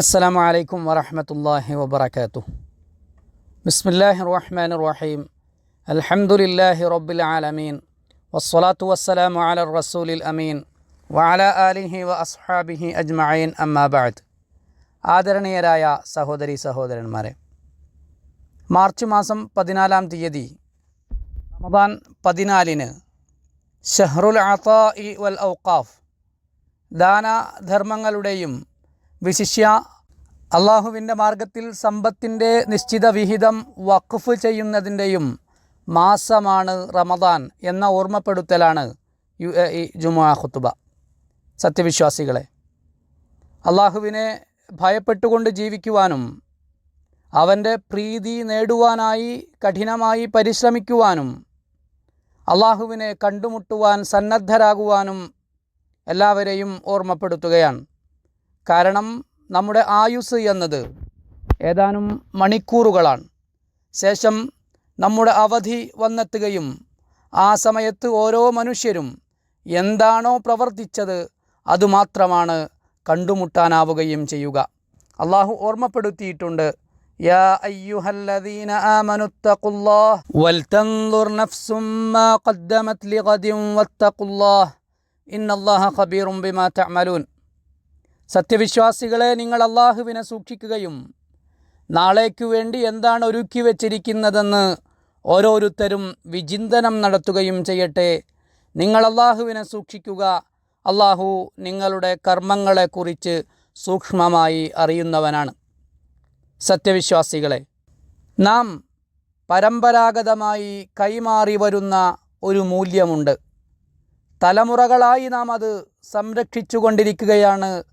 അസ്സലാമു അലൈക്കും വറഹമത്തല്ലാഹി വബർക്കാത്തു ബിസ്മില്ലാഹി റഹ്മാൻ റഹീം അൽഹംദുലില്ലാഹി റബ്ബിൽ ആലമീൻ. വസ്സലാത്തു വസ്സലാമു അല റസൂലിൽ അമീൻ. വഅല ആലിഹി വ അസ്ഹാബിഹി അജ്മഈൻ. അമ്മാബാദ് ആദരണീയരായ സഹോദരി സഹോദരന്മാരെ മാർച്ച് മാസം പതിനാലാം തീയതി റമദാൻ പതിനാലിന് ഷഹ്റുൽ അതാഇ വൽ ഔക്കാഫ് ദാന ധർമ്മങ്ങളുടെയും വിശിഷ്യ അള്ളാഹുവിന്റെ മാർഗത്തിൽ സമ്പത്തിന്റെ നിശ്ചിത വിഹിതം വഖഫ് ചെയ്യുന്നതിന്റെയും മാസമാണ് റമദാൻ എന്ന ഓർമ്മപ്പെടുത്തലാണ് യു എ ഇ ജുമുഅ ഖുത്തുബ സത്യവിശ്വാസികളെ അള്ളാഹുവിനെ ഭയപ്പെട്ടുകൊണ്ട് ജീവിക്കുവാനും അവന്റെ പ്രീതി നേടുവാനായി കഠിനമായി പരിശ്രമിക്കുവാനും അള്ളാഹുവിനെ കണ്ടുമുട്ടുവാൻ സന്നദ്ധരാകുവാനും എല്ലാവരെയും ഓർമ്മപ്പെടുത്തുകയാണ്. കാരണം നമ്മുടെ ആയുസ് എന്നത് ഏതാനും മണിക്കൂറുകളാണ്. ശേഷം നമ്മുടെ അവധി വന്നെത്തുകയും ആ സമയത്ത് ഓരോ മനുഷ്യരും എന്താണോ പ്രവർത്തിച്ചത് അതുമാത്രമാണ് കണ്ടുമുട്ടാനാവുകയും ചെയ്യുക. അള്ളാഹു ഓർമ്മപ്പെടുത്തിയിട്ടുണ്ട് യാ അയ്യുഹല്ലദീന ഖദ്ദമത് ഇന്നല്ലാഹ ഖബീറും ബിമാ തഅമലൂൻ. സത്യവിശ്വാസികളെ നിങ്ങൾ അള്ളാഹുവിനെ സൂക്ഷിക്കുകയും നാളേക്കു വേണ്ടി എന്താണ് ഒരുക്കി വച്ചിരിക്കുന്നതെന്ന് ഓരോരുത്തരും വിചിന്തനം നടത്തുകയും ചെയ്യട്ടെ. നിങ്ങൾ അള്ളാഹുവിനെ സൂക്ഷിക്കുക. അള്ളാഹു നിങ്ങളുടെ കർമ്മങ്ങളെക്കുറിച്ച് സൂക്ഷ്മമായി അറിയുന്നവനാണ്. സത്യവിശ്വാസികളെ നാം പരമ്പരാഗതമായി കൈമാറി വരുന്ന ഒരു മൂല്യമുണ്ട്. തലമുറകളായി നാം അത് സംരക്ഷിച്ചു കൊണ്ടിരിക്കുകയാണ്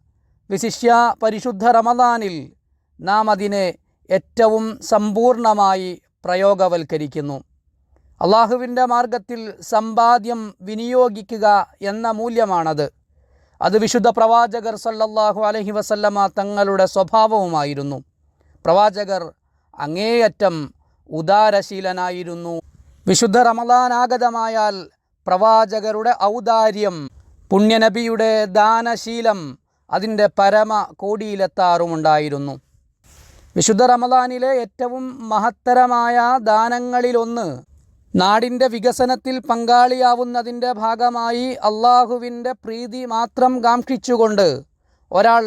വിശിഷ്യ പരിശുദ്ധ റമദാനിൽ നാം അതിനെ ഏറ്റവും സമ്പൂർണമായി പ്രയോഗവൽക്കരിക്കുന്നു. അള്ളാഹുവിന്റെ മാർഗത്തിൽ സമ്പാദ്യം വിനിയോഗിക്കുക എന്ന മൂല്യമാണത്. അത് വിശുദ്ധ പ്രവാചകർ സല്ലല്ലാഹു അലഹി വസല്ലമ തങ്ങളുടെ സ്വഭാവവുമായിരുന്നു. പ്രവാചകർ അങ്ങേയറ്റം ഉദാരശീലനായിരുന്നു. വിശുദ്ധ റമദാനാഗതമായാൽ പ്രവാചകരുടെ ഔദാര്യം പുണ്യനബിയുടെ ദാനശീലം അതിന്റെ പരമ കോടിയിലെത്താറുമുണ്ടായിരുന്നു വിശുദ്ധ റമദാനിലെ ഏറ്റവും മഹത്തരമായ ദാനങ്ങളിലൊന്ന് നാടിന്റെ വികസനത്തിൽ പങ്കാളിയാവുന്നതിന്റെ ഭാഗമായി അള്ളാഹുവിന്റെ പ്രീതി മാത്രം കാക്ഷിച്ചുകൊണ്ട് ഒരാൾ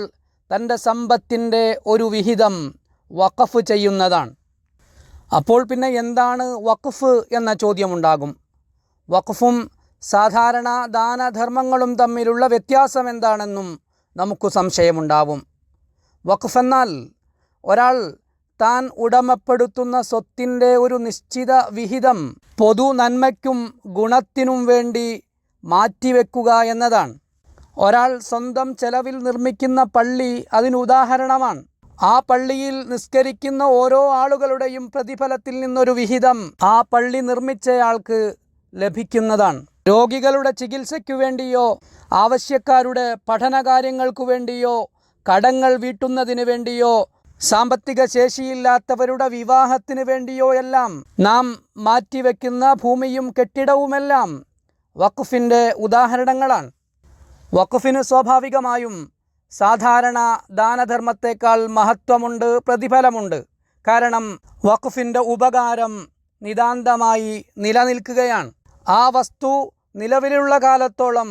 തന്റെ സമ്പത്തിന്റെ ഒരു വിഹിതം വഖഫ് ചെയ്യുന്നതാണ്. അപ്പോൾ പിന്നെ എന്താണ് വഖഫ് എന്ന ചോദ്യമുണ്ടാകും. വഖഫും സാധാരണ ദാനധർമ്മങ്ങളും തമ്മിലുള്ള വ്യത്യാസം എന്താണെന്നും നമുക്ക് സംശയമുണ്ടാവും. വഖഫെന്നാൽ ഒരാൾ താൻ ഉടമപ്പെടുത്തുന്ന സ്വത്തിന്റെ ഒരു നിശ്ചിത വിഹിതം പൊതു നന്മയ്ക്കും ഗുണത്തിനും വേണ്ടി മാറ്റിവെക്കുക എന്നതാണ്. ഒരാൾ സ്വന്തം ചെലവിൽ നിർമ്മിക്കുന്ന പള്ളി അതിന് ഉദാഹരണമാണ്. ആ പള്ളിയിൽ നിസ്കരിക്കുന്ന ഓരോ ആളുകളുടെയും പ്രതിഫലത്തിൽ നിന്നൊരു വിഹിതം ആ പള്ളി നിർമ്മിച്ചയാൾക്ക് ലഭിക്കുന്നതാണ്. രോഗികളുടെ ചികിത്സയ്ക്കു വേണ്ടിയോ ആവശ്യക്കാരുടെ പഠനകാര്യങ്ങൾക്കു വേണ്ടിയോ കടങ്ങൾ വീട്ടുന്നതിന് വേണ്ടിയോ സാമ്പത്തിക ശേഷിയില്ലാത്തവരുടെ വിവാഹത്തിന് വേണ്ടിയോ എല്ലാം നാം മാറ്റിവെക്കുന്ന ഭൂമിയും കെട്ടിടവുമെല്ലാം വഖഫിന്റെ ഉദാഹരണങ്ങളാണ്. വഖഫിന് സ്വാഭാവികമായും സാധാരണ ദാനധർമ്മത്തേക്കാൾ മഹത്വമുണ്ട് പ്രതിഫലമുണ്ട്. കാരണം വഖഫിന്റെ ഉപകാരം നിതാന്തമായി നിലനിൽക്കുകയാണ്. ആ വസ്തു നിലവിലുള്ള കാലത്തോളം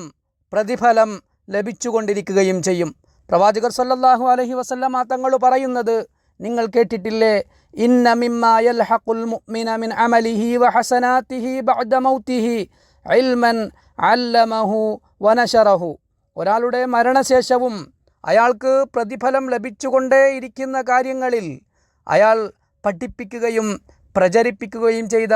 പ്രതിഫലം ലഭിച്ചുകൊണ്ടിരിക്കുകയും ചെയ്യും. പ്രവാചകർ സല്ലല്ലാഹു അലൈഹി വസല്ലമ തങ്ങൾ പറയുന്നത് നിങ്ങൾ കേട്ടിട്ടില്ലേ? ഇന്ന മിമ്മ ഹഖുൽ മുഅ്മിന മിൻ ബഅദ മൗതിഹി ഇൽമൻ അല്ലമഹു ഒരാളുടെ മരണശേഷവും അയാൾക്ക് പ്രതിഫലം ലഭിച്ചുകൊണ്ടേയിരിക്കുന്ന കാര്യങ്ങളിൽ അയാൾ പഠിപ്പിക്കുകയും പ്രചരിപ്പിക്കുകയും ചെയ്ത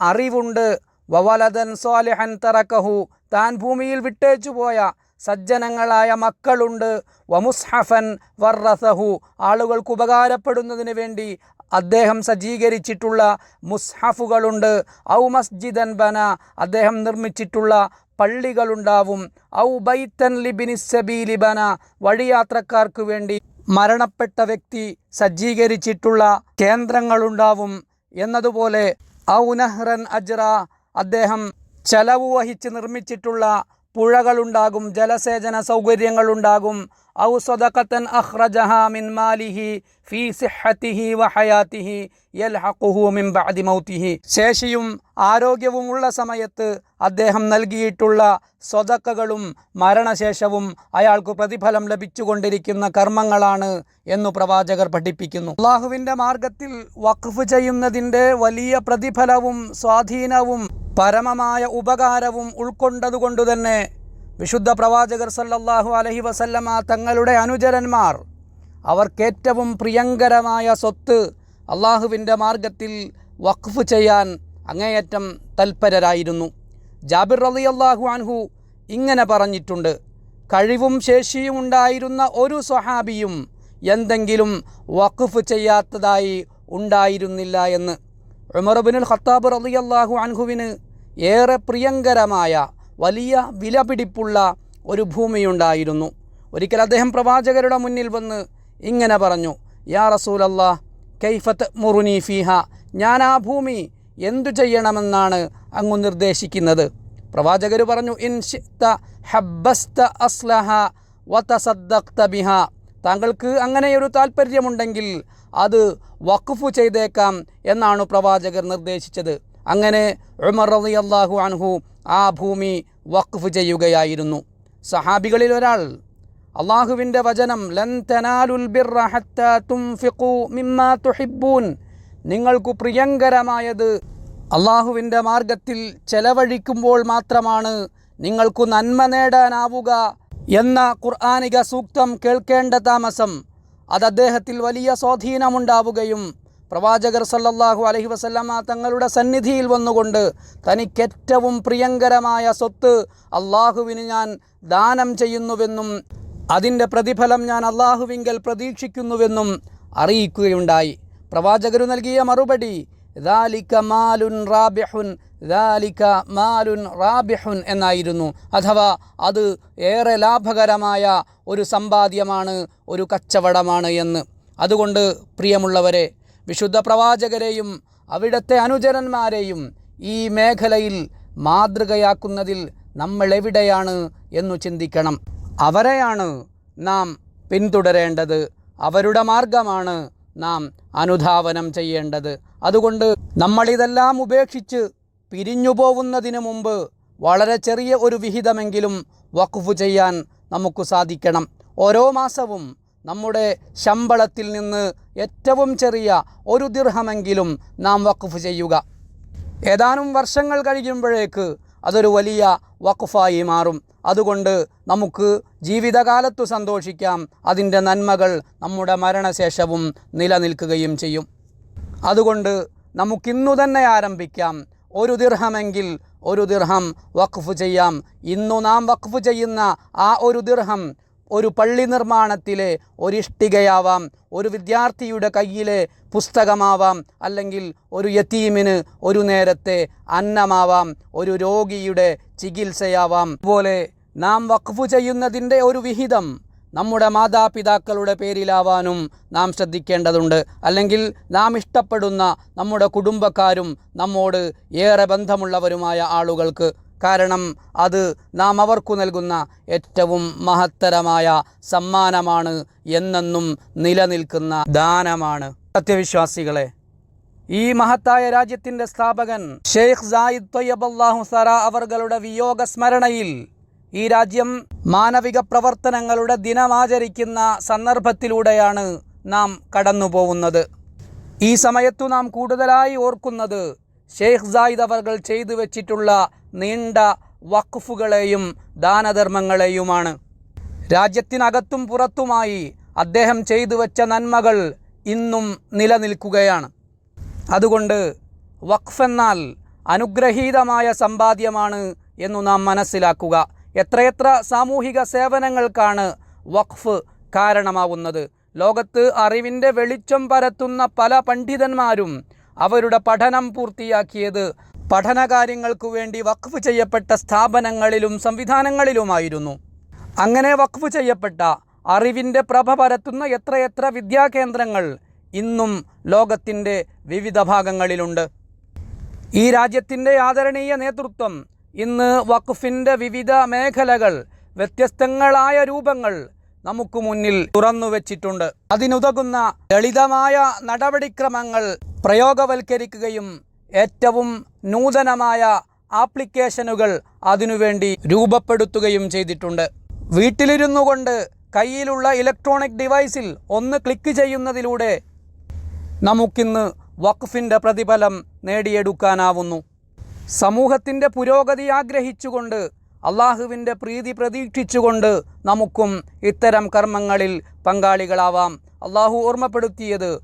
അറിവുണ്ട്. വവലദൻ സ്വാലിഹൻ തറക്കഹു. താൻ ഭൂമിയിൽ വിട്ടേച്ചു പോയ സജ്ജനങ്ങളായ മക്കളുണ്ട്. വമുസ്ഹഫൻ വർറസഹു ആളുകൾക്ക് ഉപകാരപ്പെടുന്നതിന് വേണ്ടി അദ്ദേഹം സജ്ജീകരിച്ചിട്ടുള്ള മുസ്ഹഫുകളുണ്ട്. ഔ മസ്ജിദൻ ബന. അദ്ദേഹം നിർമ്മിച്ചിട്ടുള്ള പള്ളികളുണ്ടാവും. ഔ ബൈത്തൻ ലിബിനിസബീലിബന വഴിയാത്രക്കാർക്ക് വേണ്ടി മരണപ്പെട്ട വ്യക്തി സജ്ജീകരിച്ചിട്ടുള്ള കേന്ദ്രങ്ങളുണ്ടാവും. എന്നതുപോലെ ഔ നഹ്റൻ അജ്റ. അദ്ദേഹം ചെലവ് വഹിച്ച് നിർമ്മിച്ചിട്ടുള്ള പുഴകളുണ്ടാകും ജലസേചന സൗകര്യങ്ങളുണ്ടാകും ഔ സദഖത്തൻ അഖ്റജഹ മിൻ മാലിഹി ഫീ സിഹ്ഹത്തിഹി വഹയാത്തിഹി യൽഹഖുഹു മിൻ ബഅദി മൗതിഹി ശേഷിയും ആരോഗ്യവുമുള്ള സമയത്ത് അദ്ദേഹം നൽകിയിട്ടുള്ള സ്വതക്കകളും മരണശേഷവും അയാൾക്ക് പ്രതിഫലം ലഭിച്ചുകൊണ്ടിരിക്കുന്ന കർമ്മങ്ങളാണ് എന്നു പ്രവാചകർ പഠിപ്പിക്കുന്നു. അള്ളാഹുവിന്റെ മാർഗത്തിൽ വഖഫ് ചെയ്യുന്നതിന്റെ വലിയ പ്രതിഫലവും സ്വാധീനവും പരമമായ ഉപകാരവും ഉൾക്കൊണ്ടതുകൊണ്ട് തന്നെ വിശുദ്ധ പ്രവാചകർ സല്ലല്ലാഹു അലഹി വസല്ലമ തങ്ങളുടെ അനുചരന്മാർ അവർക്കേറ്റവും പ്രിയങ്കരമായ സ്വത്ത് അള്ളാഹുവിന്റെ മാർഗത്തിൽ വഖഫ് ചെയ്യാൻ അങ്ങേയറ്റം തൽപരരായിരുന്നു. ജാബിർ റലി അള്ളാഹു അൻഹു ഇങ്ങനെ പറഞ്ഞിട്ടുണ്ട് കഴിവും ശേഷിയും ഉണ്ടായിരുന്ന ഒരു സ്വഹാബിയും എന്തെങ്കിലും വഖഫ് ചെയ്യാത്തതായി ഉണ്ടായിരുന്നില്ല എന്ന്. ഉമർബിനുൽ ഖത്താബ് റലി അള്ളാഹു അൻഹുവിന് ഏറെ പ്രിയങ്കരമായ വലിയ വിലപിടിപ്പുള്ള ഒരു ഭൂമിയുണ്ടായിരുന്നു. ഒരിക്കൽ അദ്ദേഹം പ്രവാചകരുടെ മുന്നിൽ വന്ന് ഇങ്ങനെ പറഞ്ഞു യാ റസൂലല്ലാ കൈഫത്ത് മുറുനി ഞാൻ ആ ഭൂമി എന്തു ചെയ്യണമെന്നാണ് അങ്ങ് നിർദ്ദേശിക്കുന്നത്? പ്രവാചകർ പറഞ്ഞു ഇൻ ഹബ്ബസ്ത അസ്ലഹ വതസദ്ദഖ്ത ബിഹ. താങ്കൾക്ക് അങ്ങനെയൊരു താല്പര്യമുണ്ടെങ്കിൽ അത് വഖഫ് ചെയ്തേക്കാം എന്നാണ് പ്രവാചകർ നിർദ്ദേശിച്ചത്. അങ്ങനെ ഉമർ അള്ളാഹു അൻഹു ആ ഭൂമി വഖഫ് ചെയ്യുകയായിരുന്നു. സഹാബികളിൽ ഒരാൾ അള്ളാഹുവിന്റെ വചനം ലൻ തനാലുൽ തുഹിബ്ബൂൻ. നിങ്ങൾക്ക് പ്രിയങ്കരമായത് അള്ളാഹുവിന്റെ മാർഗത്തിൽ ചെലവഴിക്കുമ്പോൾ മാത്രമാണ് നിങ്ങൾക്കു നന്മ നേടാനാവുക എന്ന ഖുർആാനിക സൂക്തം കേൾക്കേണ്ട താമസം. അത് അദ്ദേഹത്തിൽ വലിയ സ്വാധീനമുണ്ടാവുകയും പ്രവാചകർ സല്ലല്ലാഹു അലഹി വസല്ലമ തങ്ങളുടെ സന്നിധിയിൽ വന്നുകൊണ്ട് തനിക്കേറ്റവും പ്രിയങ്കരമായ സ്വത്ത് അള്ളാഹുവിന് ഞാൻ ദാനം ചെയ്യുന്നുവെന്നും അതിന്റെ പ്രതിഫലം ഞാൻ അള്ളാഹുവിങ്കൽ പ്രതീക്ഷിക്കുന്നുവെന്നും അറിയിക്കുകയുണ്ടായി. പ്രവാചകർ നൽകിയ മറുപടി ദാലിക മാലുൻ റാബിഹുൻ ദാലിക മാലുൻ റാബിഹുൻ എന്നായിരുന്നു. അഥവാ അത് ഏറെ ലാഭകരമായ ഒരു സമ്പാദ്യമാണ് ഒരു കച്ചവടമാണ് എന്ന്. അതുകൊണ്ട് പ്രിയമുള്ളവരെ വിശുദ്ധ പ്രവാചകരെയും അവിടുത്തെ അനുചരന്മാരെയും ഈ മേഖലയിൽ മാതൃകയാക്കുന്നതിൽ നമ്മൾ എവിടെയാണ് എന്നു ചിന്തിക്കണം. അവരെയാണ് നാം പിന്തുടരേണ്ടത്. അവരുടെ മാർഗമാണ് നാം അനുധാവനം ചെയ്യേണ്ടത്. അതുകൊണ്ട് നമ്മളിതെല്ലാം ഉപേക്ഷിച്ച് പിരിഞ്ഞു പോകുന്നതിന് മുമ്പ് വളരെ ചെറിയ ഒരു വിഹിതമെങ്കിലും വഖഫ് ചെയ്യാൻ നമുക്ക് സാധിക്കണം. ഓരോ മാസവും നമ്മുടെ ശമ്പളത്തിൽ നിന്ന് ഏറ്റവും ചെറിയ ഒരു ദീർഘമെങ്കിലും നാം വഖഫ് ചെയ്യുക. ഏതാനും വർഷങ്ങൾ കഴിയുമ്പോഴേക്ക് അതൊരു വലിയ വഖഫായി മാറും. അതുകൊണ്ട് നമുക്ക് ജീവിതകാലത്തു സന്തോഷിക്കാം. അതിന്റെ നന്മകൾ നമ്മുടെ മരണശേഷവും നിലനിൽക്കുകയും ചെയ്യും. അതുകൊണ്ട് നമുക്കിന്നു തന്നെ ആരംഭിക്കാം. ഒരു ദിർഹമെങ്കിൽ ഒരു ദിർഹം വഖഫ് ചെയ്യാം. ഇന്നു നാം വഖഫ് ചെയ്യുന്ന ആ ഒരു ദിർഹം ഒരു പള്ളി നിർമ്മാണത്തിലെ ഒരിഷ്ടികയാവാം ഒരു വിദ്യാർത്ഥിയുടെ കയ്യിലെ പുസ്തകമാവാം അല്ലെങ്കിൽ ഒരു യത്തീമിന് ഒരു നേരത്തെ അന്നമാവാം ഒരു രോഗിയുടെ ചികിത്സയാവാം. അതുപോലെ നാം വഖഫ് ചെയ്യുന്നതിന്റെ ഒരു വിഹിതം നമ്മുടെ മാതാപിതാക്കളുടെ പേരിലാവാനും നാം ശ്രദ്ധിക്കേണ്ടതുണ്ട്. അല്ലെങ്കിൽ നാം ഇഷ്ടപ്പെടുന്ന നമ്മുടെ കുടുംബക്കാരും നമ്മോട് ഏറെ ബന്ധമുള്ളവരുമായ ആളുകൾക്ക് കാരണം അത് നാം അവർക്കു നൽകുന്ന ഏറ്റവും മഹത്തരമായ സമ്മാനമാണ് എന്നെന്നും നിലനിൽക്കുന്ന ദാനമാണ്. സത്യവിശ്വാസികളെ ഈ മഹത്തായ രാജ്യത്തിന്റെ സ്ഥാപകൻ ഷെയ്ഖ് സായിദ് തൊയ്യബല്ലാഹു സറ അവരുടെ വിയോഗ സ്മരണയിൽ ഈ രാജ്യം മാനവിക പ്രവർത്തനങ്ങളുടെ ദിനമാചരിക്കുന്ന സന്ദർഭത്തിലൂടെയാണ് നാം കടന്നു പോകുന്നത് ഈ സമയത്തു നാം കൂടുതലായി ഓർക്കുന്നത് ഷെയ്ഖ് സായിദ് അവർകൾ ചെയ്തു വെച്ചിട്ടുള്ള നീണ്ട വഖഫുകളെയും ദാനധർമ്മങ്ങളെയുമാണ്. രാജ്യത്തിനകത്തും പുറത്തുമായി അദ്ദേഹം ചെയ്തു വെച്ച നന്മകൾ ഇന്നും നിലനിൽക്കുകയാണ്. അതുകൊണ്ട് വഖഫെന്നാൽ അനുഗ്രഹീതമായ സമ്പാദ്യമാണ് എന്നു നാം മനസ്സിലാക്കുക. എത്രയെത്ര സാമൂഹിക സേവനങ്ങൾക്കാണ് വഖഫ് കാരണമാവുന്നത്. ലോകത്ത് അറിവിന്റെ വെളിച്ചം പരത്തുന്ന പല പണ്ഡിതന്മാരും അവരുടെ പഠനം പൂർത്തിയാക്കിയത് പഠനകാര്യങ്ങൾക്കു വേണ്ടി വഖഫ് ചെയ്യപ്പെട്ട സ്ഥാപനങ്ങളിലും സംവിധാനങ്ങളിലുമായിരുന്നു. അങ്ങനെ വഖഫ് ചെയ്യപ്പെട്ട അറിവിന്റെ പ്രഭ പരത്തുന്ന എത്രയെത്ര വിദ്യാകേന്ദ്രങ്ങൾ ഇന്നും ലോകത്തിന്റെ വിവിധ ഭാഗങ്ങളിലുണ്ട്. ഈ രാജ്യത്തിന്റെ ആദരണീയ നേതൃത്വം ഇന്ന് വഖഫിന്റെ വിവിധ മേഖലകൾ വ്യത്യസ്തങ്ങളായ രൂപങ്ങൾ നമുക്ക് മുന്നിൽ തുറന്നു വെച്ചിട്ടുണ്ട്. അതിനുതകുന്ന ലളിതമായ നടപടിക്രമങ്ങൾ പ്രയോഗവൽക്കരിക്കുകയും ഏറ്റവും നൂതനമായ ആപ്ലിക്കേഷനുകൾ അതിനുവേണ്ടി രൂപപ്പെടുത്തുകയും ചെയ്തിട്ടുണ്ട്. വീട്ടിലിരുന്നു കൊണ്ട് കയ്യിലുള്ള ഇലക്ട്രോണിക് ഡിവൈസിൽ ഒന്ന് ക്ലിക്ക് ചെയ്യുന്നതിലൂടെ നമുക്കിന്ന് വഖഫിന്റെ പ്രതിഫലം നേടിയെടുക്കാനാവുന്നു. സമൂഹത്തിന്റെ പുരോഗതി ആഗ്രഹിച്ചുകൊണ്ട് അള്ളാഹുവിന്റെ പ്രീതി പ്രതീക്ഷിച്ചുകൊണ്ട് നമുക്കും ഇത്തരം കർമ്മങ്ങളിൽ പങ്കാളികളാവാം. അള്ളാഹു ഓർമ്മപ്പെടുത്തിയത്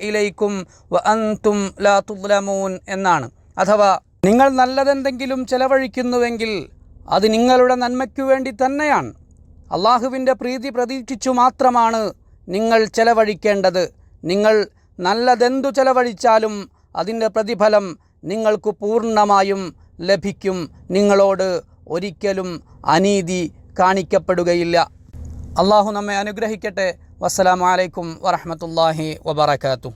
ഇലൈക്കും ലാ എന്നാണ്. അഥവാ നിങ്ങൾ നല്ലതെന്തെങ്കിലും ചെലവഴിക്കുന്നുവെങ്കിൽ അത് നിങ്ങളുടെ നന്മയ്ക്കു വേണ്ടി തന്നെയാണ്. അള്ളാഹുവിന്റെ പ്രീതി പ്രതീക്ഷിച്ചു മാത്രമാണ് നിങ്ങൾ ചെലവഴിക്കേണ്ടത്. നിങ്ങൾ നല്ലതെന്തു ചെലവഴിച്ചാലും അതിന്റെ പ്രതിഫലം നിങ്ങൾക്ക് പൂർണമായും ലഭിക്കും. നിങ്ങളോട് ഒരിക്കലും അനീതി കാണിക്കപ്പെടുകയില്ല. അള്ളാഹു നമ്മെ അനുഗ്രഹിക്കട്ടെ. വസ്സലാമലൈക്കും വറഹമത്തല്ലാഹി വബർക്കാത്തു